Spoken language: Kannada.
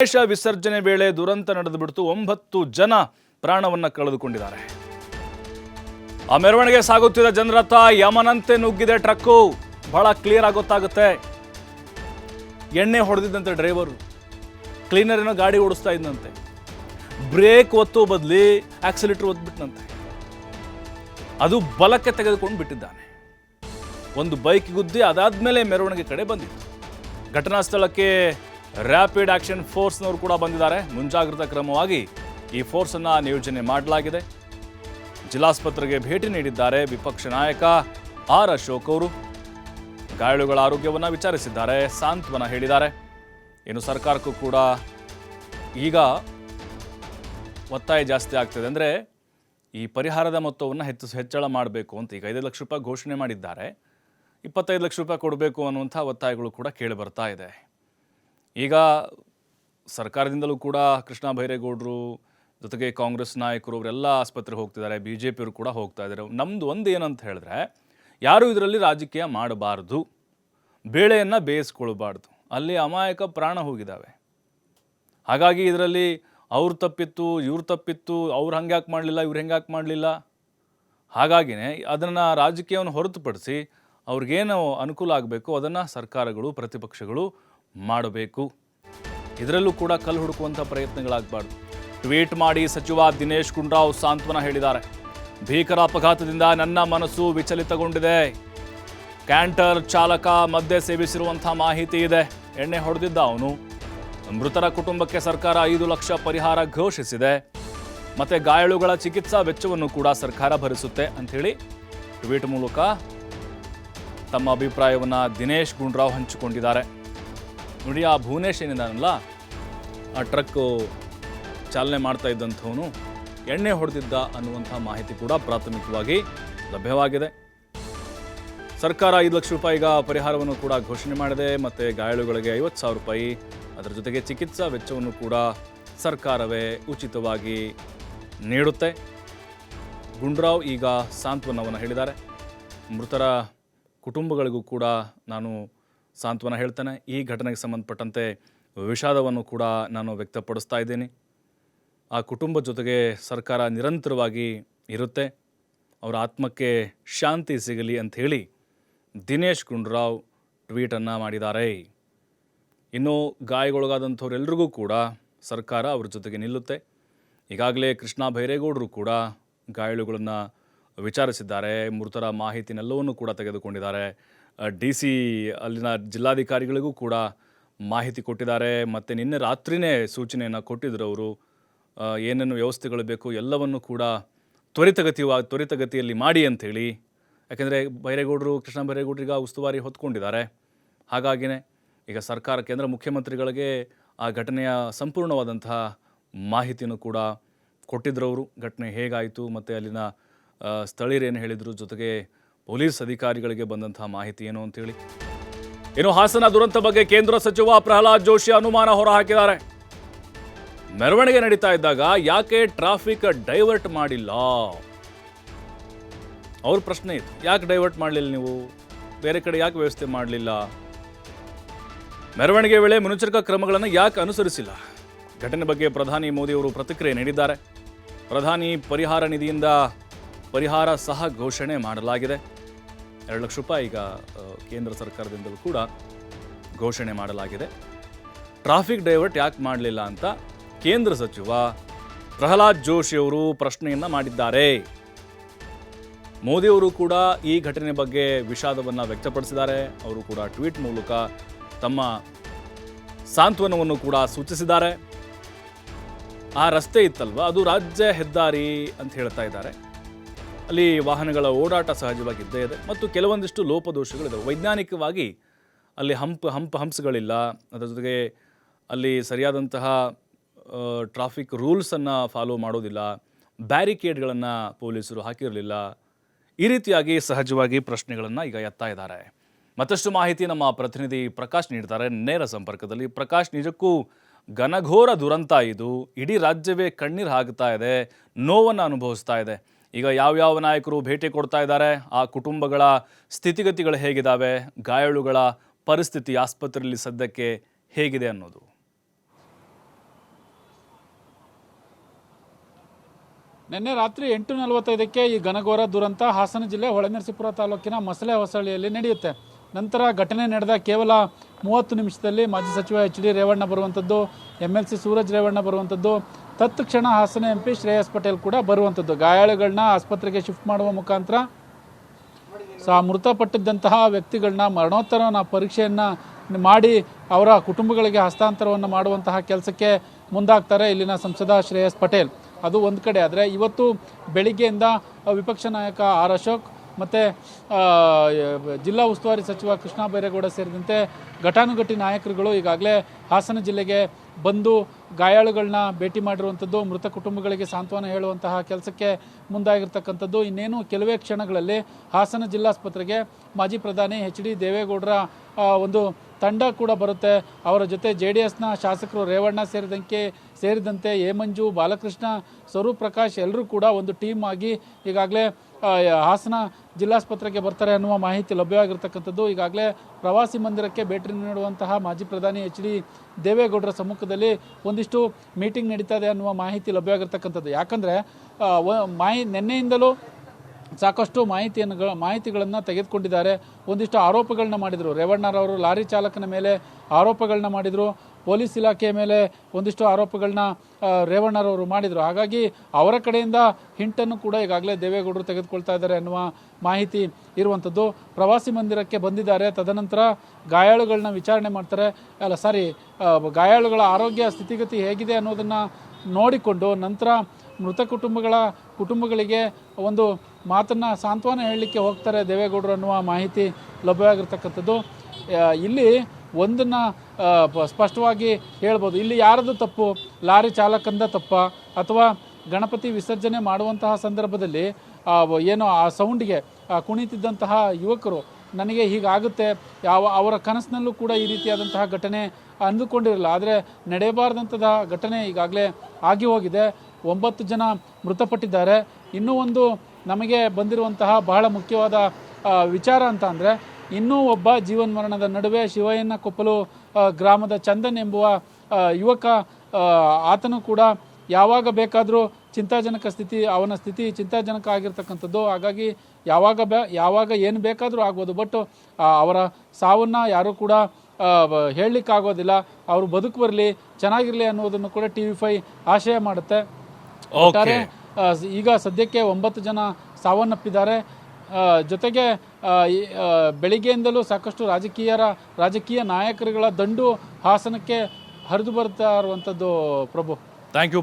ಗಣೇಶ ವಿಸರ್ಜನೆ ವೇಳೆ ದುರಂತ ನಡೆದು ಬಿಡ್ತು ಒಂಬತ್ತು ಜನ ಪ್ರಾಣವನ್ನ ಕಳೆದುಕೊಂಡಿದ್ದಾರೆ. ಆ ಮೆರವಣಿಗೆ ಸಾಗುತ್ತಿದ್ದ ಜನರತ್ತ ಯಮನಂತೆ ನುಗ್ಗಿದೆ ಟ್ರಕ್ಕು. ಬಹಳ ಕ್ಲಿಯರ್ ಆಗಿ ಗೊತ್ತಾಗುತ್ತೆ. ಎಣ್ಣೆ ಹೊಡೆದಿದ್ದಂತೆ ಡ್ರೈವರು ಕ್ಲೀನರ್ ಏನೋ ಗಾಡಿ ಓಡಿಸ್ತಾ ಇದ್ದಂತೆ ಬ್ರೇಕ್ ಒತ್ತೋ ಬದಲಿ ಆಕ್ಸಿಲೇಟರ್ ಒತ್ಬಿಟ್ನಂತೆ. ಅದು ಬಲಕ್ಕೆ ತೆಗೆದುಕೊಂಡು ಬಿಟ್ಟಿದ್ದಾನೆ. ಒಂದು ಬೈಕ್ ಗುದ್ದಿ ಅದಾದ್ಮೇಲೆ ಮೆರವಣಿಗೆ ಕಡೆ ಬಂದಿತ್ತು. ಘಟನಾ ಸ್ಥಳಕ್ಕೆ ರ್ಯಾಪಿಡ್ ಆಕ್ಷನ್ ಫೋರ್ಸ್ನವರು ಕೂಡ ಬಂದಿದ್ದಾರೆ. ಮುಂಜಾಗ್ರತಾ ಕ್ರಮವಾಗಿ ಈ ಫೋರ್ಸನ್ನು ನಿಯೋಜನೆ ಮಾಡಲಾಗಿದೆ. ಜಿಲ್ಲಾಸ್ಪತ್ರೆಗೆ ಭೇಟಿ ನೀಡಿದ್ದಾರೆ ವಿಪಕ್ಷ ನಾಯಕ ಆರ್ ಅಶೋಕ್ ಅವರು. ಗಾಯಾಳುಗಳ ಆರೋಗ್ಯವನ್ನು ವಿಚಾರಿಸಿದ್ದಾರೆ, ಸಾಂತ್ವನ ಹೇಳಿದ್ದಾರೆ. ಇನ್ನು ಸರ್ಕಾರಕ್ಕೂ ಕೂಡ ಈಗ ಒತ್ತಾಯ ಜಾಸ್ತಿ ಆಗ್ತದೆ ಅಂದರೆ ಈ ಪರಿಹಾರದ ಮೊತ್ತವನ್ನು ಹೆಚ್ಚು ಹೆಚ್ಚಳ ಮಾಡಬೇಕು ಅಂತ ಈಗ ಐದು ಲಕ್ಷ ರೂಪಾಯಿ ಘೋಷಣೆ ಮಾಡಿದ್ದಾರೆ. ಇಪ್ಪತ್ತೈದು ಲಕ್ಷ ರೂಪಾಯಿ ಕೊಡಬೇಕು ಅನ್ನುವಂಥ ಒತ್ತಾಯಗಳು ಕೂಡ ಕೇಳಿ ಬರ್ತಾ ಇದೆ. ಈಗ ಸರ್ಕಾರದಿಂದಲೂ ಕೂಡ ಕೃಷ್ಣ ಬೈರೇಗೌಡರು ಜೊತೆಗೆ ಕಾಂಗ್ರೆಸ್ ನಾಯಕರು ಅವರೆಲ್ಲ ಆಸ್ಪತ್ರೆಗೆ ಹೋಗ್ತಿದ್ದಾರೆ ಬಿ ಜೆ ಪಿಯವರು ಕೂಡ ಹೋಗ್ತಾ ಇದ್ದಾರೆ. ನಮ್ಮದು ಒಂದು ಏನಂತ ಹೇಳಿದ್ರೆ, ಯಾರೂ ಇದರಲ್ಲಿ ರಾಜಕೀಯ ಮಾಡಬಾರ್ದು. ಬೇಳೆಯನ್ನು ಬೇಯಿಸ್ಕೊಳ್ಬಾರ್ದು. ಅಲ್ಲಿ ಅಮಾಯಕ ಪ್ರಾಣ ಹೋಗಿದ್ದಾವೆ. ಹಾಗಾಗಿ ಇದರಲ್ಲಿ ಅವ್ರು ತಪ್ಪಿತ್ತು, ಇವ್ರು ತಪ್ಪಿತ್ತು, ಅವ್ರು ಹಂಗ್ಯಾಕೆ ಮಾಡಲಿಲ್ಲ, ಇವ್ರು ಹೆಂಗ್ಯಾಕೆ ಮಾಡಲಿಲ್ಲ? ಹಾಗಾಗಿನೇ ಅದನ್ನು ರಾಜಕೀಯವನ್ನು ಹೊರತುಪಡಿಸಿ ಅವ್ರಿಗೇನು ಅನುಕೂಲ ಆಗಬೇಕು ಅದನ್ನು ಸರ್ಕಾರಗಳು, ಪ್ರತಿಪಕ್ಷಗಳು ಮಾಡಬೇಕು. ಇದರಲ್ಲೂ ಕೂಡ ಕಲ್ಲು ಹುಡುಕುವಂಥ ಪ್ರಯತ್ನಗಳಾಗಬಾರ್ದು. ಟ್ವೀಟ್ ಮಾಡಿ ಸಚಿವ ದಿನೇಶ್ ಗುಂಡ್ರಾವ್ ಸಾಂತ್ವನ ಹೇಳಿದ್ದಾರೆ. ಭೀಕರ ಅಪಘಾತದಿಂದ ನನ್ನ ಮನಸ್ಸು ವಿಚಲಿತಗೊಂಡಿದೆ. ಕ್ಯಾಂಟರ್ ಚಾಲಕ ಮದ್ಯ ಸೇವಿಸಿರುವಂಥ ಮಾಹಿತಿ ಇದೆ. ಎಣ್ಣೆ ಹೊಡೆದಿದ್ದ ಅವನು. ಮೃತರ ಕುಟುಂಬಕ್ಕೆ ಸರ್ಕಾರ ಐದು ಲಕ್ಷ ಪರಿಹಾರ ಘೋಷಿಸಿದೆ. ಮತ್ತೆ ಗಾಯಾಳುಗಳ ಚಿಕಿತ್ಸಾ ವೆಚ್ಚವನ್ನು ಕೂಡ ಸರ್ಕಾರ ಭರಿಸುತ್ತೆ ಅಂಥೇಳಿ ಟ್ವೀಟ್ ಮೂಲಕ ತಮ್ಮ ಅಭಿಪ್ರಾಯವನ್ನು ದಿನೇಶ್ ಗುಂಡ್ರಾವ್ ಹಂಚಿಕೊಂಡಿದ್ದಾರೆ. ನೋಡಿ, ಆ ಭುವನೇಶ್ ಏನಿದಾನಲ್ಲ, ಆ ಟ್ರಕ್ಕು ಚಾಲನೆ ಮಾಡ್ತಾ ಇದ್ದಂಥವನು ಎಣ್ಣೆ ಹೊಡೆದಿದ್ದ ಅನ್ನುವಂಥ ಮಾಹಿತಿ ಕೂಡ ಪ್ರಾಥಮಿಕವಾಗಿ ಲಭ್ಯವಾಗಿದೆ. ಸರ್ಕಾರ ಐದು ಲಕ್ಷ ರೂಪಾಯಿಗ ಪರಿಹಾರವನ್ನು ಕೂಡ ಘೋಷಣೆ ಮಾಡಿದೆ, ಮತ್ತು ಗಾಯಾಳುಗಳಿಗೆ ಐವತ್ತು ಸಾವಿರ ರೂಪಾಯಿ ಅದರ ಜೊತೆಗೆ ಚಿಕಿತ್ಸಾ ವೆಚ್ಚವನ್ನು ಕೂಡ ಸರ್ಕಾರವೇ ಉಚಿತವಾಗಿ ನೀಡುತ್ತೆ. ಗುಂಡ್ರಾವ್ ಈಗ ಸಾಂತ್ವನವನ್ನು ಹೇಳಿದ್ದಾರೆ. ಮೃತರ ಕುಟುಂಬಗಳಿಗೂ ಕೂಡ ನಾನು ಸಾಂತ್ವನ ಹೇಳ್ತಾನೆ, ಈ ಘಟನೆಗೆ ಸಂಬಂಧಪಟ್ಟಂತೆ ವಿಷಾದವನ್ನು ಕೂಡ ನಾನು ವ್ಯಕ್ತಪಡಿಸ್ತಾ ಇದ್ದೀನಿ. ಆ ಕುಟುಂಬ ಜೊತೆಗೆ ಸರ್ಕಾರ ನಿರಂತರವಾಗಿ ಇರುತ್ತೆ. ಅವರ ಆತ್ಮಕ್ಕೆ ಶಾಂತಿ ಸಿಗಲಿ ಅಂಥೇಳಿ ದಿನೇಶ್ ಗುಂಡ್ರಾವ್ ಟ್ವೀಟನ್ನು ಮಾಡಿದ್ದಾರೆ. ಇನ್ನು ಗಾಯಗೊಳಗಾದಂಥವರೆಲ್ಲರಿಗೂ ಕೂಡ ಸರ್ಕಾರ ಅವ್ರ ಜೊತೆಗೆ ನಿಲ್ಲುತ್ತೆ. ಈಗಾಗಲೇ ಕೃಷ್ಣ ಬೈರೇಗೌಡರು ಕೂಡ ಗಾಯಾಳುಗಳನ್ನು ವಿಚಾರಿಸಿದ್ದಾರೆ. ಮೃತರ ಮಾಹಿತಿನೆಲ್ಲವನ್ನು ಕೂಡ ತೆಗೆದುಕೊಂಡಿದ್ದಾರೆ. ಡಿ ಸಿ ಅಲ್ಲಿನ ಜಿಲ್ಲಾಧಿಕಾರಿಗಳಿಗೂ ಕೂಡ ಮಾಹಿತಿ ಕೊಟ್ಟಿದ್ದಾರೆ. ಮತ್ತು ನಿನ್ನೆ ರಾತ್ರಿನೇ ಸೂಚನೆಯನ್ನು ಕೊಟ್ಟಿದ್ದರು ಅವರು. ಏನೇನು ವ್ಯವಸ್ಥೆಗಳು ಬೇಕು ಎಲ್ಲವನ್ನು ಕೂಡ ತ್ವರಿತಗತಿವ ತ್ವರಿತಗತಿಯಲ್ಲಿ ಮಾಡಿ ಅಂಥೇಳಿ. ಯಾಕೆಂದರೆ ಬೈರೇಗೌಡರು, ಕೃಷ್ಣ ಬೈರೇಗೌಡರಿಗೆ ಆ ಉಸ್ತುವಾರಿ ಹೊತ್ಕೊಂಡಿದ್ದಾರೆ. ಹಾಗಾಗಿನೇ ಈಗ ಸರ್ಕಾರ, ಕೇಂದ್ರ ಮುಖ್ಯಮಂತ್ರಿಗಳಿಗೆ ಆ ಘಟನೆಯ ಸಂಪೂರ್ಣವಾದಂತಹ ಮಾಹಿತಿಯನ್ನು ಕೂಡ ಕೊಟ್ಟಿದ್ರವರು ಘಟನೆ ಹೇಗಾಯಿತು, ಮತ್ತು ಅಲ್ಲಿನ ಸ್ಥಳೀಯರೇನು ಹೇಳಿದರು, ಜೊತೆಗೆ ಪೊಲೀಸ್ ಅಧಿಕಾರಿಗಳಿಗೆ ಬಂದಂತಹ ಮಾಹಿತಿ ಏನು ಅಂತೇಳಿ. ಇನ್ನು ಹಾಸನ ದುರಂತ ಬಗ್ಗೆ ಕೇಂದ್ರ ಸಚಿವ ಪ್ರಹ್ಲಾದ್ ಜೋಶಿ ಅನುಮಾನ ಹೊರಹಾಕಿದ್ದಾರೆ. ಮೆರವಣಿಗೆ ನಡೀತಾ ಇದ್ದಾಗ ಯಾಕೆ ಟ್ರಾಫಿಕ್ ಡೈವರ್ಟ್ ಮಾಡಿಲ್ಲ? ಅವ್ರ ಪ್ರಶ್ನೆ ಇತ್ತು ಯಾಕೆ ಡೈವರ್ಟ್ ಮಾಡಲಿಲ್ಲ ನೀವು? ಬೇರೆ ಕಡೆ ಯಾಕೆ ವ್ಯವಸ್ಥೆ ಮಾಡಲಿಲ್ಲ? ಮೆರವಣಿಗೆ ವೇಳೆ ಮುನ್ನೆಚ್ಚರಿಕಾ ಕ್ರಮಗಳನ್ನು ಯಾಕೆ ಅನುಸರಿಸಿಲ್ಲ? ಘಟನೆ ಬಗ್ಗೆ ಪ್ರಧಾನಿ ಮೋದಿ ಅವರು ಪ್ರತಿಕ್ರಿಯೆ ನೀಡಿದ್ದಾರೆ. ಪ್ರಧಾನಿ ಪರಿಹಾರ ನಿಧಿಯಿಂದ ಪರಿಹಾರ ಸಹ ಘೋಷಣೆ ಮಾಡಲಾಗಿದೆ. ಎರಡು ಲಕ್ಷ ರೂಪಾಯಿ ಈಗ ಕೇಂದ್ರ ಸರ್ಕಾರದಿಂದಲೂ ಕೂಡ ಘೋಷಣೆ ಮಾಡಲಾಗಿದೆ. ಟ್ರಾಫಿಕ್ ಡೈವರ್ಟ್ ಯಾಕೆ ಮಾಡಲಿಲ್ಲ ಅಂತ ಕೇಂದ್ರ ಸಚಿವ ಪ್ರಹ್ಲಾದ್ ಜೋಶಿ ಅವರು ಪ್ರಶ್ನೆಯನ್ನ ಮಾಡಿದ್ದಾರೆ. ಮೋದಿಯವರು ಕೂಡ ಈ ಘಟನೆ ಬಗ್ಗೆ ವಿಷಾದವನ್ನು ವ್ಯಕ್ತಪಡಿಸಿದ್ದಾರೆ. ಅವರು ಕೂಡ ಟ್ವೀಟ್ ಮೂಲಕ ತಮ್ಮ ಸಾಂತ್ವನವನ್ನು ಕೂಡ ಸೂಚಿಸಿದ್ದಾರೆ. ಆ ರಸ್ತೆ ಇತ್ತಲ್ವ? ಅದು ರಾಜ್ಯ ಹೆದ್ದಾರಿ ಅಂತ ಹೇಳ್ತಾ ಇದ್ದಾರೆ. ಅಲ್ಲಿ ವಾಹನಗಳ ಓಡಾಟ ಸಹಜವಾಗಿ ಇದ್ದೇ ಇದೆ. ಮತ್ತು ಕೆಲವೊಂದಿಷ್ಟು ಲೋಪದೋಷಗಳಿದ್ದಾವೆ ವೈಜ್ಞಾನಿಕವಾಗಿ ಅಲ್ಲಿ ಹಂಪ್ ಹಂಪ್, ಹಂಪ್ಸ್ಗಳಿಲ್ಲ. ಅದರ ಜೊತೆಗೆ ಅಲ್ಲಿ ಸರಿಯಾದಂತಹ ಟ್ರಾಫಿಕ್ ರೂಲ್ಸನ್ನು ಫಾಲೋ ಮಾಡೋದಿಲ್ಲ. ಬ್ಯಾರಿಕೇಡ್ಗಳನ್ನು ಪೊಲೀಸರು ಹಾಕಿರಲಿಲ್ಲ. ಈ ರೀತಿಯಾಗಿ ಸಹಜವಾಗಿ ಪ್ರಶ್ನೆಗಳನ್ನು ಈಗ ಎತ್ತಾ ಇದ್ದಾರೆ. ಮತ್ತಷ್ಟು ಮಾಹಿತಿ ನಮ್ಮ ಪ್ರತಿನಿಧಿ ಪ್ರಕಾಶ್ ನೀಡ್ತಾರೆ. ನೇರ ಸಂಪರ್ಕದಲ್ಲಿ ಪ್ರಕಾಶ್, ನಿಜಕ್ಕೂ ಘನಘೋರ ದುರಂತ ಇದು. ಇಡೀ ರಾಜ್ಯವೇ ಕಣ್ಣೀರು ಹಾಕ್ತಾ ಇದೆ. ನೋವನ್ನು ಅನುಭವಿಸ್ತಾ ಇದೆ. ಈಗ ಯಾವ್ಯಾವ ನಾಯಕರು ಭೇಟಿ ಕೊಡ್ತಾ ಇದ್ದಾರೆ, ಆ ಕುಟುಂಬಗಳ ಸ್ಥಿತಿಗತಿಗಳು ಹೇಗಿದ್ದಾವೆ ಗಾಯಾಳುಗಳ ಪರಿಸ್ಥಿತಿ ಆಸ್ಪತ್ರೆಯಲ್ಲಿ ಸದ್ಯಕ್ಕೆ ಹೇಗಿದೆ ಅನ್ನೋದು. ನಿನ್ನೆ ರಾತ್ರಿ ಎಂಟು ನಲವತ್ತೈದಕ್ಕೆ ಈ ಘನಘೋರ ದುರಂತ ಹಾಸನ ಜಿಲ್ಲೆ ಹೊಳೆನರಸೀಪುರ ತಾಲೂಕಿನ ಮಸಳೆ ಹೊಸಳ್ಳಿಯಲ್ಲಿ ನಡೆಯುತ್ತೆ. ನಂತರ ಘಟನೆ ನಡೆದ ಕೇವಲ ಮೂವತ್ತು ನಿಮಿಷದಲ್ಲಿ ಮಾಜಿ ಸಚಿವ ಎಚ್ ಡಿ ರೇವಣ್ಣ ಬರುವಂಥದ್ದು M L C Suraj Revanna ಬರುವಂಥದ್ದು ತತ್ಕ್ಷಣ ಹಾಸನ ಎಂ ಪಿ ಶ್ರೇಯಸ್ ಪಟೇಲ್ ಕೂಡ ಬರುವಂಥದ್ದು ಗಾಯಾಳುಗಳನ್ನ ಆಸ್ಪತ್ರೆಗೆ ಶಿಫ್ಟ್ ಮಾಡುವ ಮುಖಾಂತರ ಸಹ ಮೃತಪಟ್ಟಿದ್ದಂತಹ ವ್ಯಕ್ತಿಗಳನ್ನ ಮರಣೋತ್ತರನ ಪರೀಕ್ಷೆಯನ್ನು ಮಾಡಿ ಅವರ ಕುಟುಂಬಗಳಿಗೆ ಹಸ್ತಾಂತರವನ್ನು ಮಾಡುವಂತಹ ಕೆಲಸಕ್ಕೆ ಮುಂದಾಗ್ತಾರೆ ಇಲ್ಲಿನ ಸಂಸದ ಶ್ರೇಯಸ್ ಪಟೇಲ್. ಅದು ಒಂದು ಕಡೆ. ಆದರೆ ಇವತ್ತು ಬೆಳಿಗ್ಗೆಯಿಂದ ವಿಪಕ್ಷ ನಾಯಕ ಆರ್ ಅಶೋಕ್ ಮತ್ತು ಜಿಲ್ಲಾ ಉಸ್ತುವಾರಿ ಸಚಿವ ಕೃಷ್ಣ ಬೈರೇಗೌಡ ಸೇರಿದಂತೆ ಘಟಾನುಘಟಿ ನಾಯಕರುಗಳು ಈಗಾಗಲೇ ಹಾಸನ ಜಿಲ್ಲೆಗೆ ಬಂದು ಗಾಯಾಳುಗಳನ್ನ ಭೇಟಿ ಮಾಡಿರುವಂಥದ್ದು, ಮೃತ ಕುಟುಂಬಗಳಿಗೆ ಸಾಂತ್ವನ ಹೇಳುವಂತಹ ಕೆಲಸಕ್ಕೆ ಮುಂದಾಗಿರ್ತಕ್ಕಂಥದ್ದು. ಇನ್ನೇನು ಕೆಲವೇ ಕ್ಷಣಗಳಲ್ಲಿ ಹಾಸನ ಜಿಲ್ಲಾಸ್ಪತ್ರೆಗೆ ಮಾಜಿ ಪ್ರಧಾನಿ ಎಚ್ ಡಿ ದೇವೇಗೌಡರ ಒಂದು ತಂಡ ಕೂಡ ಬರುತ್ತೆ. ಅವರ ಜೊತೆ ಜೆ ಡಿ ಎಸ್ನ ಶಾಸಕರು ರೇವಣ್ಣ ಸೇರಿದಂತೆ ಸೇರಿದಂತೆ ಮಂಜು ಬಾಲಕೃಷ್ಣ ಸ್ವರೂಪ್ ಪ್ರಕಾಶ್ ಎಲ್ಲರೂ ಕೂಡ ಒಂದು ಟೀಮ್ ಆಗಿ ಈಗಾಗಲೇ ಹಾಸನ ಜಿಲ್ಲಾಸ್ಪತ್ರೆಗೆ ಬರ್ತಾರೆ ಅನ್ನುವ ಮಾಹಿತಿ ಲಭ್ಯವಾಗಿರ್ತಕ್ಕಂಥದ್ದು. ಈಗಾಗಲೇ ಪ್ರವಾಸಿ ಮಂದಿರಕ್ಕೆ ಭೇಟಿ ನೀಡುವಂತಹ ಮಾಜಿ ಪ್ರಧಾನಿ ಎಚ್ ಡಿ ದೇವೇಗೌಡರ ಸಮ್ಮುಖದಲ್ಲಿ ಒಂದಿಷ್ಟು ಮೀಟಿಂಗ್ ನಡೀತಾ ಇದೆ ಅನ್ನುವ ಮಾಹಿತಿ ಲಭ್ಯವಾಗಿರ್ತಕ್ಕಂಥದ್ದು. ಯಾಕಂದರೆ ಮಾಹಿ, ನಿನ್ನೆಯಿಂದಲೂ ಸಾಕಷ್ಟು ಮಾಹಿತಿಯನ್ನು ಮಾಹಿತಿಗಳನ್ನು ತೆಗೆದುಕೊಂಡಿದ್ದಾರೆ. ಒಂದಿಷ್ಟು ಆರೋಪಗಳನ್ನ ಮಾಡಿದರು. ರೇವಣ್ಣರವರು ಲಾರಿ ಚಾಲಕನ ಮೇಲೆ ಆರೋಪಗಳನ್ನ ಮಾಡಿದರು. ಪೊಲೀಸ್ ಇಲಾಖೆಯ ಮೇಲೆ ಒಂದಿಷ್ಟು ಆರೋಪಗಳನ್ನ ರೇವಣ್ಣರವರು ಮಾಡಿದರು. ಹಾಗಾಗಿ ಅವರ ಕಡೆಯಿಂದ ಹಿಂಟನ್ನು ಕೂಡ ಈಗಾಗಲೇ ದೇವೇಗೌಡರು ತೆಗೆದುಕೊಳ್ತಾ ಇದ್ದಾರೆ ಅನ್ನುವ ಮಾಹಿತಿ ಇರುವಂಥದ್ದು ಪ್ರವಾಸಿ ಮಂದಿರಕ್ಕೆ ಬಂದಿದ್ದಾರೆ. ತದನಂತರ ಗಾಯಾಳುಗಳನ್ನ ವಿಚಾರಣೆ ಮಾಡ್ತಾರೆ. ಅಲ್ಲ, ಸಾರಿ ಗಾಯಾಳುಗಳ ಆರೋಗ್ಯ, ಸ್ಥಿತಿಗತಿ ಹೇಗಿದೆ ಅನ್ನೋದನ್ನು ನೋಡಿಕೊಂಡು ನಂತರ ಮೃತ ಕುಟುಂಬಗಳ, ಕುಟುಂಬಗಳಿಗೆ ಒಂದು ಮಾತನ್ನು ಸಾಂತ್ವನ ಹೇಳಲಿಕ್ಕೆ ಹೋಗ್ತಾರೆ ದೇವೇಗೌಡರು ಅನ್ನುವ ಮಾಹಿತಿ ಲಭ್ಯವಾಗಿರ್ತಕ್ಕಂಥದ್ದು. ಇಲ್ಲಿ ಒಂದನ್ನು ಸ್ಪಷ್ಟವಾಗಿ ಹೇಳ್ಬೋದು. ಇಲ್ಲಿ ಯಾರದು ತಪ್ಪು? ಲಾರಿ ಚಾಲಕಂದ ತಪ್ಪ? ಅಥವಾ ಗಣಪತಿ ವಿಸರ್ಜನೆ ಮಾಡುವಂತಹ ಸಂದರ್ಭದಲ್ಲಿ ಏನು ಆ ಸೌಂಡಿಗೆ ಕುಣಿತಿದ್ದಂತಹ ಯುವಕರು, ನನಗೆ ಹೀಗಾಗುತ್ತೆ, ಯಾವ, ಅವರ ಕನಸಿನಲ್ಲೂ ಕೂಡ ಈ ರೀತಿಯಾದಂತಹ ಘಟನೆ ಅಂದುಕೊಂಡಿರಲಿಲ್ಲ ಆದರೆ ನಡೆಯಬಾರ್ದಂಥದ ಘಟನೆ ಈಗಾಗಲೇ ಆಗಿ ಹೋಗಿದೆ. ಒಂಬತ್ತು ಜನ ಮೃತಪಟ್ಟಿದ್ದಾರೆ. ಇನ್ನೂ ಒಂದು ನಮಗೆ ಬಂದಿರುವಂತಹ ಬಹಳ ಮುಖ್ಯವಾದ ವಿಚಾರ ಅಂತ ಅಂದರೆ ಇನ್ನೂ ಒಬ್ಬ ಜೀವನ್ಮರಣದ ನಡುವೆ ಶಿವಯ್ಯನ ಕೊಪ್ಪಲು ಗ್ರಾಮದ ಚಂದನ್ ಎಂಬುವ ಯುವಕ ಆತನು ಕೂಡ ಯಾವಾಗ ಬೇಕಾದರೂ ಚಿಂತಾಜನಕ ಸ್ಥಿತಿ ಅವನ ಸ್ಥಿತಿ ಚಿಂತಾಜನಕ ಆಗಿರ್ತಕ್ಕಂಥದ್ದು. ಹಾಗಾಗಿ ಯಾವಾಗ ಬೇ ಯಾವಾಗ ಏನು ಬೇಕಾದರೂ ಆಗ್ಬೋದು. ಬಟ್ ಅವರ ಸಾವನ್ನು ಯಾರೂ ಕೂಡ ಹೇಳಲಿಕ್ಕಾಗೋದಿಲ್ಲ. ಅವರು ಬದುಕು ಬರಲಿ ಚೆನ್ನಾಗಿರಲಿ ಅನ್ನೋದನ್ನು ಕೂಡ ಟಿ ವಿ ಫೈ ಆಶಯ ಮಾಡುತ್ತೆ. ಒಟ್ಟಾರೆ ಈಗ ಸದ್ಯಕ್ಕೆ ಒಂಬತ್ತು ಜನ ಸಾವನ್ನಪ್ಪಿದ್ದಾರೆ. ಜೊತೆಗೆ ಬೆಳಿಗ್ಗೆಯಿಂದಲೂ ಸಾಕಷ್ಟು ರಾಜಕೀಯರ ರಾಜಕೀಯ ನಾಯಕರುಗಳ ದಂಡು ಹಾಸನಕ್ಕೆ ಹರಿದು ಬರ್ತಾ ಇರುವಂಥದ್ದು ಪ್ರಭು. Thank you